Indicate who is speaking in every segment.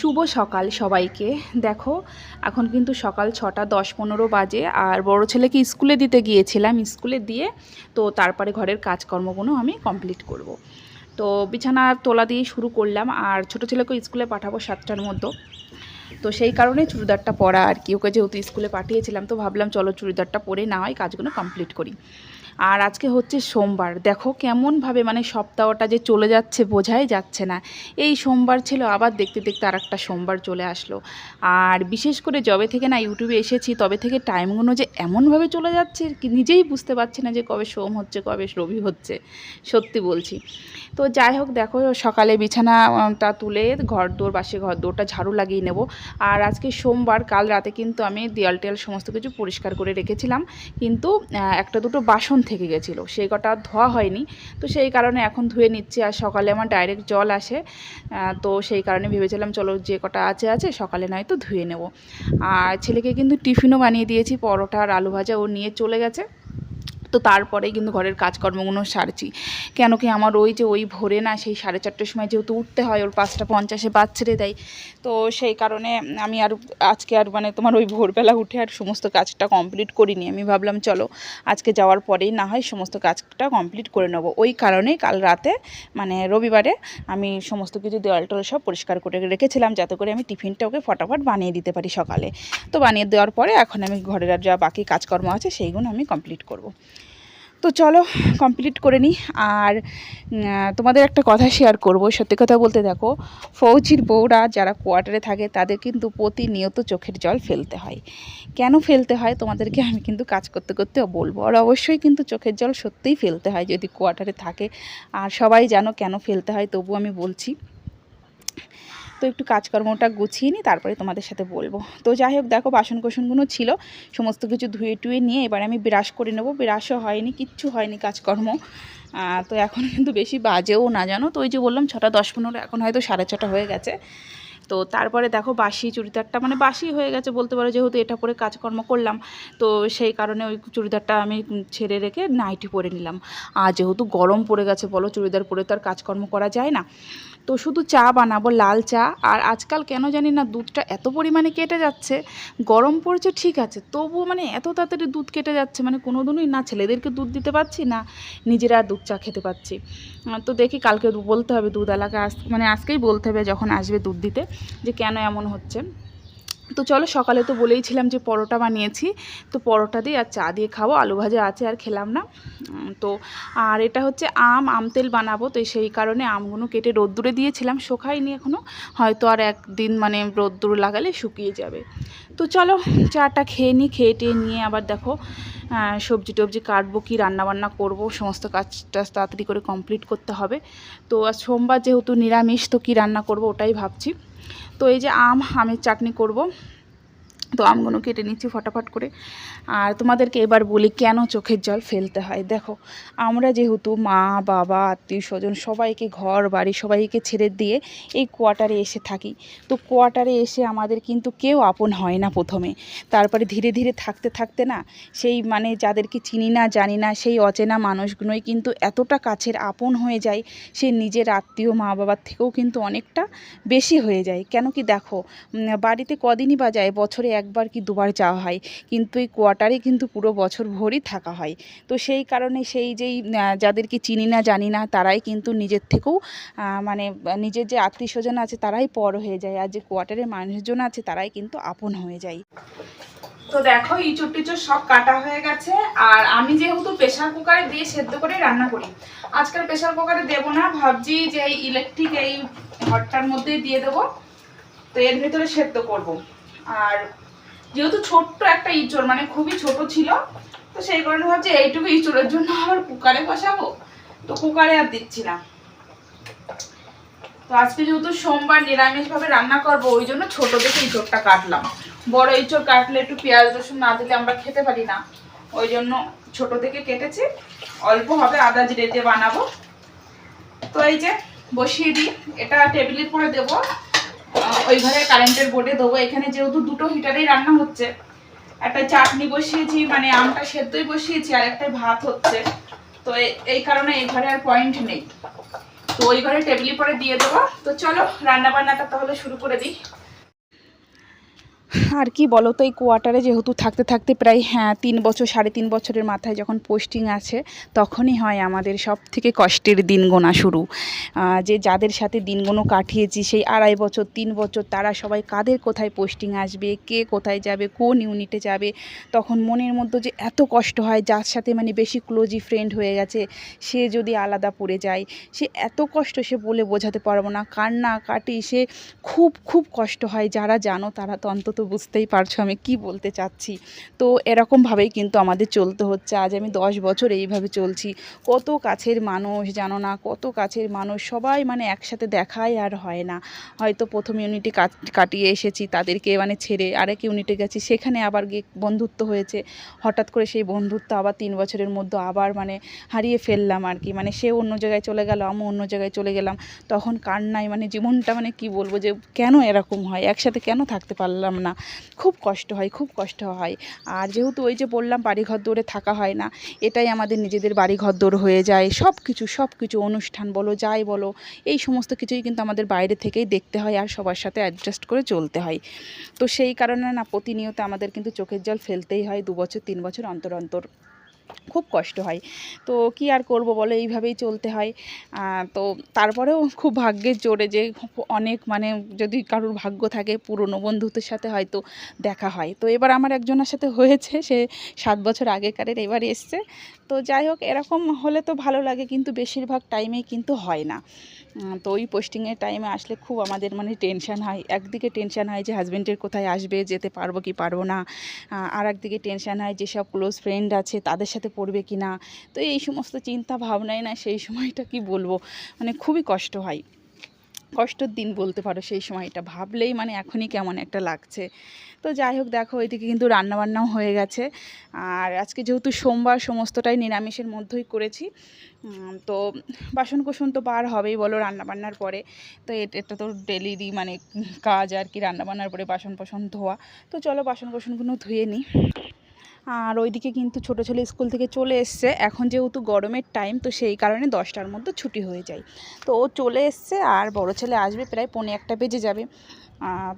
Speaker 1: শুভ সকাল সবাইকে। দেখো, এখন কিন্তু সকাল ছটা, দশ পনেরো বাজে আর বড় ছেলেকে স্কুলে দিতে গিয়েছিলাম। স্কুলে দিয়ে তো তারপরে ঘরের কাজকর্মগুলো আমি কমপ্লিট করব। তো বিছানা তোলা দিয়ে শুরু করলাম আর ছোট ছেলেকে স্কুলে পাঠাবো সাতটার মধ্যে। তো সেই কারণে চুড়িদারটা পরা আর কি। ওকে যেহেতু স্কুলে পাঠিয়েছিলাম, তো ভাবলাম চলো চুড়িদারটা পরে না হয় কাজগুলো কমপ্লিট করি। আর আজকে হচ্ছে সোমবার। দেখো কেমনভাবে মানে সপ্তাহটা যে চলে যাচ্ছে বোঝাই যাচ্ছে না। এই সোমবার ছিল, আবার দেখতে দেখতে আর একটা সোমবার চলে আসলো। আর বিশেষ করে যবে থেকে না ইউটিউবে এসেছি, তবে থেকে টাইমগুলো যে এমনভাবে চলে যাচ্ছে নিজেই বুঝতে পারছি না যে কবে সোম হচ্ছে, কবে রবি হচ্ছে। সত্যি বলছি। তো যাই হোক, দেখো সকালে বিছানাটা তুলে ঘর দৌড় বাসে ঘর দৌড়টা ঝাড়ু লাগিয়ে নেব। আর আজকে সোমবার, কাল রাতে কিন্তু আমি দেয়াল টেয়াল সমস্ত কিছু পরিষ্কার করে রেখেছিলাম। কিন্তু একটা দুটো বাসন থেকে গেছিল। সেই কটা ধোয়া হয়নি। তো সেই কারণে এখন ধুয়ে নিচ্ছি আর সকালে আমার ডাইরেক্ট জল আসে। তো সেই কারণে ভেবেছিলাম চলো যে কটা আছে আছে, সকালে নয়তো ধুয়ে নেব। আর ছেলেকে কিন্তু টিফিনও বানিয়ে দিয়েছি, পরোটা আর আলু ভাজা ও নিয়ে চলে গেছে। তো তারপরে কিন্তু ঘরের কাজকর্মগুলো সারছি। কেন কি আমার ওই যে ওই ভোরে না সেই সাড়ে চারটের সময় যেহেতু উঠতে হয়, ওর পাঁচটা পঞ্চাশে বাদ ছেড়ে দেয়। তো সেই কারণে আমি আর আজকে আর মানে তোমার ওই ভোরবেলা উঠে আর সমস্ত কাজটা কমপ্লিট করিনি। আমি ভাবলাম, চলো, আজকে যাওয়ার পরেই না হয় সমস্ত কাজটা কমপ্লিট করে নেব। ওই কারণেই কাল রাতে মানে রবিবারে আমি সমস্ত কিছু দেওয়াল টোয়াল সব পরিষ্কার করে রেখেছিলাম, যাতে করে আমি টিফিনটা ওকে ফটাফট বানিয়ে দিতে পারি সকালে। তো বানিয়ে দেওয়ার পরে এখন আমি ঘরের আর যা বাকি কাজকর্ম আছে সেইগুলো আমি কমপ্লিট করব। তো চলো কমপ্লিট করে নিই। আর তোমাদের একটা কথা শেয়ার করব। সত্যি কথা বলতে দেখো, ফৌজির বউরা যারা কোয়ার্টারে থাকে, তাদের কিন্তু প্রতিনিয়ত চোখের জল ফেলতে হয়। কেন ফেলতে হয়? তোমাদেরকে আমি কিন্তু কাজ করতে করতে বলব। আর অবশ্যই কিন্তু চোখের জল সত্যিই ফেলতে হয় যদি কোয়ার্টারে থাকে। আর সবাই জানো কেন ফেলতে হয় তবু আমি বলছি। তো একটু কাজকর্মটা গুছিয়ে নিই, তারপরে তোমাদের সাথে বলব। তো যাই হোক, দেখো বাসন কোসনগুলো ছিল, সমস্ত কিছু ধুয়ে টুয়ে নিয়ে এবার আমি ব্রাশ করে নেব। ব্রাশও হয়নি, কিচ্ছু হয়নি কাজকর্ম। তো এখন কিন্তু বেশি বাজেও না, জানো? তো ওই যে বললাম ছটা দশ পনেরো, এখন হয়তো সাড়ে ছটা হয়ে গেছে। তো তারপরে দেখো বাসি চুড়িদারটা মানে বাসি হয়ে গেছে বলতে পারো, যেহেতু এটা পরে কাজকর্ম করলাম, তো সেই কারণে ওই চুড়িদারটা আমি ছেড়ে রেখে নাইটি পরে নিলাম। আর যেহেতু গরম পড়ে গেছে বলো, চুড়িদার পরে তো আর কাজকর্ম করা যায় না। তো শুধু চা বানাবো, লাল চা, আর আজকাল কেন জানি না দুধটা এত পরিমাণে কেটে যাচ্ছে, গরম পড়ছে ঠিক আছে, তবুও মানে এত তাড়াতাড়ি দুধ কেটে যাচ্ছে মানে কোনো দিনই না ছেলেদেরকে দুধ দিতে পারছি না, নিজেরা দুধ চা খেতে পাচ্ছি তো দেখি কালকে বলতে হবে দুধ এলাকা আস মানে আজকেই বলতে হবে যখন আসবে দুধ দিতে। যে কেন এমন হচ্ছে। তো চলো সকালে তো বলেইছিলাম যে পরোটা বানিয়েছি। তো পরোটা দিয়ে আর চা দিয়ে খাব, আলু ভাজা আছে আর খেলাম না। তো আর এটা হচ্ছে আম আম তেল বানাবো। তো সেই কারণে আমগুলো কেটে রোদ্দুরে দিয়েছিলাম, শুকায়নি এখনও হয়তো আর একদিন মানে রোদ্দুর লাগালে শুকিয়ে যাবে। তো চলো চাটা খেয়ে নিই খেয়ে টেয়ে নিয়ে আবার দেখো সবজি টবজি কাটবো, কি রান্না বান্না করব, সমস্ত কাজটা তাড়াতাড়ি করে কমপ্লিট করতে হবে। তো আজ সোমবার যেহেতু নিরামিষ, তো কি রান্না করব ওটাই ভাবছি। তো এই যে আম আমের চাটনি করব। তো আমগুলো কেটে নিচ্ছি ফটাফট করে। আর তোমাদেরকে এবার বলি কেন চোখের জল ফেলতে হয়। দেখো, আমরা যেহেতু মা, বাবা, আত্মীয় স্বজন সবাইকে ঘর, বাড়ি সবাইকে ছেড়ে দিয়ে এই কোয়ার্টারে এসে থাকি। তো কোয়ার্টারে এসে আমাদের কিন্তু কেউ আপন হয় না প্রথমে। তারপরে ধীরে ধীরে থাকতে থাকতে না, সেই মানে যাদেরকে চিনি না, জানি না, সেই অচেনা মানুষগুলোই কিন্তু এতটা কাছের আপন হয়ে যায়, সে নিজের আত্মীয়, মা, বাবার থেকেও কিন্তু অনেকটা বেশি হয়ে যায়। কেন কি দেখো বাড়িতে কদিনই বা যায়, বছরে একবার কি দুবার যাওয়া হয়। কিন্তু এই কোয়ার্টারে কিন্তু পুরো বছর ভরই থাকা হয়। তো সেই কারণে সেই যেই যাদেরকে চিনি না, জানি না, তারাই কিন্তু নিজের থেকেও মানে নিজের যে আত্মীয় স্বজন আছে তারাই পর হয়ে যায়। আর যে কোয়ার্টারের মানুষজন আছে তারাই কিন্তু আপন হয়ে যায়। তো দেখো, ইঁচড় টিচড় সব কাটা হয়ে গেছে। আর আমি যেহেতু প্রেশার কুকারে দিয়ে সেদ্ধ করে রান্না করি আজকাল প্রেশার কুকারে দেবো না। ভাবছি যে এই ইলেকট্রিক এই ঘরটার মধ্যেই দিয়ে দেবো। তো এর ভিতরে সেদ্ধ করব। আর যেহেতু ছোট্ট একটা ইঁচড় মানে খুবই ছোট ছিল, তো সেই কারণে ভাবছি এইটুকু ইঁচড়ের জন্য আবার কুকারে বসাবো। তো কুকারে আর দিচ্ছি না। তো আজকে যেহেতু সোমবার নিরামিষভাবে রান্না করব, ওই জন্য ছোট দেখে ইঁচড়টা কাটলাম। বড় ইঁচড় কাটলে একটু পেঁয়াজ, রসুন না দিলে আমরা খেতে পারি না। ওই জন্য ছোট থেকে কেটেছি। অল্প হবে, আদা জিরে দিয়ে বানাবো। তো এই যে বসিয়ে দিই। এটা টেবিলের পরে দেবো। ওই ঘরে কারেন্টের বোর্ডে দেবো। এখানে যেহেতু দুটো হিটারেই রান্না হচ্ছে, একটা চাটনি বসিয়েছি মানে আমটা সেদ্ধই বসিয়েছি, আর একটা ভাত হচ্ছে। তো এই কারণে এই ঘরে আর পয়েন্ট নেই। তো তো ওই ঘরে টেবিলি পরে দিয়ে দেবো। তো চলো রান্না বান্নাটা তাহলে শুরু করে দিই। আর কি বলো তো, এই কোয়ার্টারে যেহেতু থাকতে থাকতে প্রায় হ্যাঁ তিন বছর, সাড়ে তিন বছরের মাথায় যখন পোস্টিং আছে, তখনই হয় আমাদের সব থেকে কষ্টের দিন গোনা শুরু। যে যাদের সাথে দিনগুলো কাটিয়েছি, সেই আড়াই বছর, তিন বছর, তারা সবাই কাদের কোথায় পোস্টিং আসবে, কে কোথায় যাবে, কোন ইউনিটে যাবে, তখন মনের মধ্যে যে এত কষ্ট হয়, যার সাথে মানে বেশি ক্লোজি ফ্রেন্ড হয়ে গেছে, সে যদি আলাদা পড়ে যায়, সে এত কষ্ট সে বলে বোঝাতে পারব না। কান্না কাটি সে খুব খুব কষ্ট হয়, যারা জানো তারা তো অন্তত বুঝতেই পারছ আমি কি বলতে চাচ্ছি। তো এরকমভাবেই কিন্তু আমাদের চলতে হচ্ছে। আজ আমি দশ বছর এইভাবে চলছি। কত কাছের মানুষ জানো না, কত কাছের মানুষ, সবাই মানে একসাথে দেখাই আর হয় না। হয়তো প্রথম ইউনিটে কাটিয়ে এসেছি তাদেরকে মানে ছেড়ে আরেক ইউনিটে গেছি, সেখানে আবার গিয়ে বন্ধুত্ব হয়েছে। হঠাৎ করে সেই বন্ধুত্ব আবার তিন বছরের মধ্যে আবার মানে হারিয়ে ফেললাম আর কি। মানে সে অন্য জায়গায় চলে গেল আমি অন্য জায়গায় চলে গেলাম। তখন কান্নায় মানে জীবনটা মানে কি বলব যে কেন এরকম হয়? একসাথে কেন থাকতে পারলাম না? খুব কষ্ট হয়, খুব কষ্ট হয়। আর যেহেতু ওই যে বললাম বাড়িঘর দৌড়ে থাকা হয় না, এটাই আমাদের নিজেদের বাড়িঘর দৌড় হয়ে যায়। সব কিছু সব কিছু অনুষ্ঠান বলো, যাই বলো, এই সমস্ত কিছুই কিন্তু আমাদের বাইরে থেকেই দেখতে হয় আর সবার সাথে অ্যাডজাস্ট করে চলতে হয়। তো সেই কারণে না, প্রতিনিয়ত আমাদের কিন্তু চোখের জল ফেলতেই হয়, দু বছর, তিন বছর অন্তর অন্তর। খুব কষ্ট হয়। তো কি আর করব বলো? এইভাবেই চলতে হয়। তো তারপরেও খুব ভাগ্যের জোরে যে অনেক মানে যদি কারোর ভাগ্য থাকে, পুরনো বন্ধুদের সাথে হয়তো দেখা হয়। তো এবার আমার একজনের সাথে হয়েছে, সে সাত বছর আগেকারের এবার এসছে। তো যাই হোক, এরকম হলে তো ভালো লাগে, কিন্তু বেশিরভাগ টাইমেই কিন্তু হয় না। তো ওই পোস্টিংয়ের টাইমে আসলে খুব আমাদের মানে টেনশান হয়। একদিকে টেনশান হয় যে হাজব্যান্ডের কোথায় আসবে, যেতে পারব কি পারব না। আর একদিকে টেনশান হয় যেসব ক্লোজ ফ্রেন্ড আছে, তাদের সাথে পড়বে কি না। তো এই সমস্ত চিন্তা ভাবনায় না সেই সময়টা কি বলব? মানে খুবই কষ্ট হয়। কষ্টের দিন বলতে পারো সেই সময়টা। ভাবলেই মানে এখনই কেমন একটা লাগছে। তো যাই হোক দেখো, ওইদিকে কিন্তু রান্নাবান্নাও হয়ে গেছে। আর আজকে যেহেতু সোমবার সমস্তটাই নিরামিষের মধ্যেই করেছি তো বাসন কোসন তো পার হবেই বলো রান্নাবান্নার পরে। তো এটা তো ডেলিরই মানে কাজ আর কি রান্নাবান্নার পরে বাসন কোসন ধোয়া। তো চলো বাসন কোসনগুলো ধুয়ে নিই আর ওইদিকে কিন্তু ছোটো ছেলে স্কুল থেকে চলে এসছে। এখন যেহেতু গরমের টাইম তো সেই কারণে দশটার মধ্যে ছুটি হয়ে যায়। তো ও চলে এসছে আর বড় ছেলে আসবে প্রায় পৌনে একটা বেজে যাবে।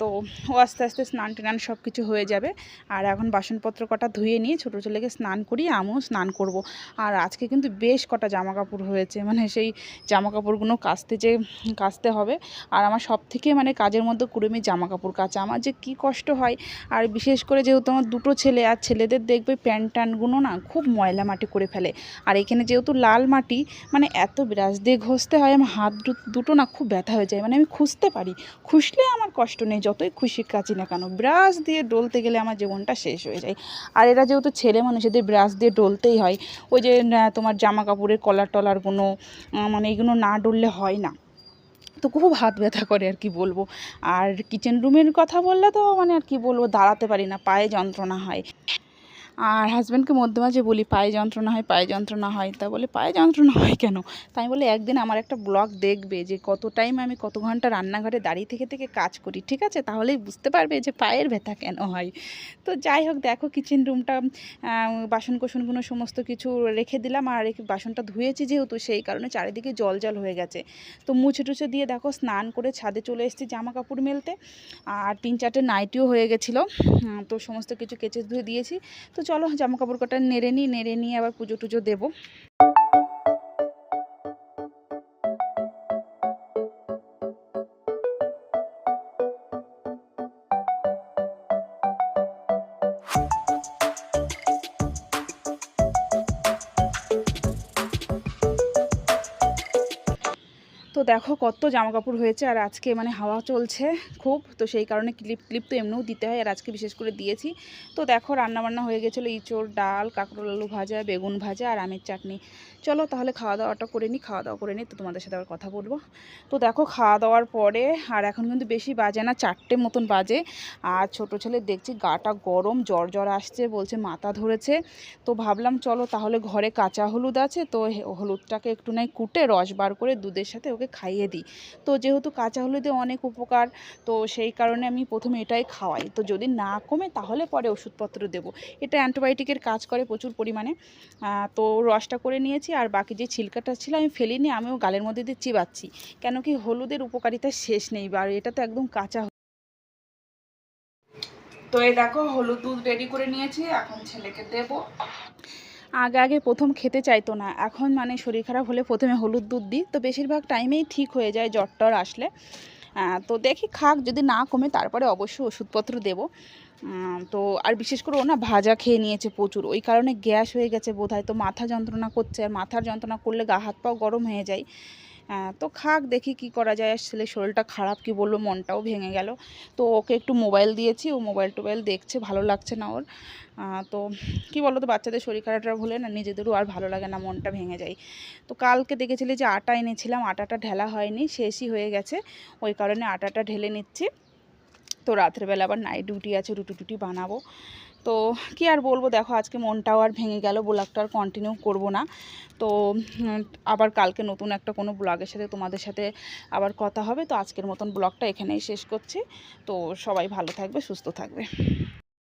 Speaker 1: তো ও আস্তে আস্তে স্নান টান সব কিছু হয়ে যাবে। আর এখন বাসনপত্র কটা ধুয়ে নিয়ে ছোটো ছেলেকে স্নান করিয়ে আমিও স্নান করব। আর আজকে কিন্তু বেশ কটা জামা কাপড় হয়েছে মানে সেই জামা কাপড়গুলো কাচতে যে, কাচতে হবে। আর আমার সব থেকে মানে কাজের মধ্যে কুড়েমি জামা কাপড় কাচা। আমার যে কি কষ্ট হয়। আর বিশেষ করে যেহেতু আমার দুটো ছেলে, আর ছেলেদের দেখবে প্যান্ট ট্যান্টগুলো না খুব ময়লা মাটি করে ফেলে। আর এখানে যেহেতু লাল মাটি মানে এত ব্রাশ দিয়ে ঘষতে হয়, আমার হাত দুটো না খুব ব্যথা হয়ে যায়। মানে আমি খুঁজতে পারি। খুঁজলে আমার নেই, যতই খুশি কাচি না কেন। ব্রাশ দিয়ে ডলতে গেলে আমার জীবনটা শেষ হয়ে যায়। আর এরা যেহেতু ছেলে মানুষ, এদের ব্রাশ দিয়ে ডলতেই হয়। ওই যে তোমার জামা কাপড়ের কলার টলারগুলো মানে এগুলো না ডললে হয় না। তো খুব হাত ব্যথা করে আর কি বলব। আর কিচেন রুমের কথা বললে তো মানে আর কি বলব, দাঁড়াতে পারি না, পায়ে যন্ত্রণা হয়। আর হাজব্যান্ডকে মধ্যে মাঝে বলি, পায়ে যন্ত্রণা হয়, পায়ে যন্ত্রণা হয়। তা বলে, পায়ে যন্ত্রণা হয় কেন? তাই বলে, একদিন আমার একটা ব্লগ দেখবে যে কত টাইম আমি কত ঘণ্টা রান্নাঘরে দাঁড়িয়ে থেকে থেকে কাজ করি, ঠিক আছে? তাহলেই বুঝতে পারবে যে পায়ের ব্যথা কেন হয়। তো যাই হোক, দেখো কিচেন রুমটা বাসন কোসনগুলো সমস্ত কিছু রেখে দিলাম আর বাসনটা ধুয়েছি যেহেতু, সেই কারণে চারিদিকে জল জল হয়ে গেছে। তো মুছে টুছে দিয়ে দেখো স্নান করে ছাদে চলে এসেছি জামা কাপড় মেলতে। আর তিন চারটে নাইটিও হয়ে গেছিল। তো সমস্ত কিছু কেচে ধুয়ে দিয়েছি। তো চলো জামা কাপড় কটা নেড়ে নিই নেড়ে নিয়ে আবার পুজো টুজো দেবো। দেখো কত জামা কাপড় হয়েছে আর আজকে মানে হাওয়া চলছে খুব, তো সেই কারণে ক্লিপ ক্লিপ তো এমনিও দিতে হয় আর আজকে বিশেষ করে দিয়েছি। তো দেখো রান্নাবান্না হয়ে গেছিল ইঁচড়, ডাল, কাঁকরোল, আলু ভাজা, বেগুন ভাজা আর আমের চাটনি। চলো তাহলে খাওয়া দাওয়াটা করে নিই খাওয়া দাওয়া করে নিই তো তোমাদের সাথে আবার কথা বলব। তো দেখো খাওয়া দাওয়ার পরে, আর এখন কিন্তু বেশি বাজে না, চারটে মতন বাজে, আর ছোট ছেলে দেখছি গাটা গরম, জ্বর জ্বর আসছে, বলছে মাথা ধরেছে। তো ভাবলাম চলো তাহলে ঘরে কাঁচা হলুদ আছে, তো হলুদটাকে একটু নাই কুটে রস বার করে দুধের সাথে ওকে খাইয়ে দিই। তো যেহেতু কাঁচা হলুদে অনেক উপকার, তো সেই কারণে আমি প্রথমে এটাই খাওয়াই। তো যদি না কমে তাহলে পরে ওষুধপত্র দেবো। এটা অ্যান্টিবায়োটিকের কাজ করে প্রচুর পরিমাণে। তো রসটা করে নিয়েছি আর বাকি যে ছিলকাটা ছিল আমি ফেলিনি, আমিও গালের মধ্যে দিয়ে চিবাচ্ছি। কেন কি হলুদের উপকারিতা শেষ নেই আর এটা তো একদম কাঁচা তো এই দেখো হলুদ দুধ রেডি করে নিয়েছি, এখন ছেলেকে দেব। আগে আগে প্রথম খেতে চাইতো না। এখন মানে শরীর খারাপ হলে প্রথমে হলুদ দুধ দিই। তো বেশিরভাগ টাইমেই ঠিক হয়ে যায় জ্বর টর আসলে। তো দেখি খাক, যদি না কমে তারপরে অবশ্যই ওষুধপত্র দেব। তো আর বিশেষ করে ও না ভাজা খেয়ে নিয়েছে প্রচুর। ওই কারণে গ্যাস হয়ে গেছে বোধহয়। তো মাথা যন্ত্রণা করছে। আর মাথার যন্ত্রণা করলে গা হাত পাও গরম হয়ে যায়। তো খাক, দেখি কি করা যায়। আর ছেলে শরীরটা খারাপ, কি বলল মনটাও ভেঙে গেল। তো ওকে একটু মোবাইল দিয়েছি, ও মোবাইল টোবাইল দেখছে, ভালো লাগছে না ওর। তো কি বলো তো বাচ্চাদের শরীর খারাপটা হলে না, নিজেদেরও আর ভালো লাগে না, মনটা ভেঙে যায়। তো কালকে দেখেছিলি যে আটা এনেছিলাম, আটাটা ঢেলা হয়নি, শেষই হয়ে গেছে। ওই কারণে আটাটা ঢেলে নিচ্ছি। তো রাত্রেবেলা আবার নাইট ডিউটি আছে, রুটি টুটি বানাবো। তো কি আর বলব, দেখো আজকে মনটাও আর ভেঙে গেল, ব্লগটা আর কন্টিনিউ করব না। তো আবার কালকে নতুন একটা কোনো ব্লগের সাথে তোমাদের সাথে আবার কথা হবে। তো আজকের মতন ব্লগটা এখানেই শেষ করছি। তো সবাই ভালো থাকবে, সুস্থ থাকবে।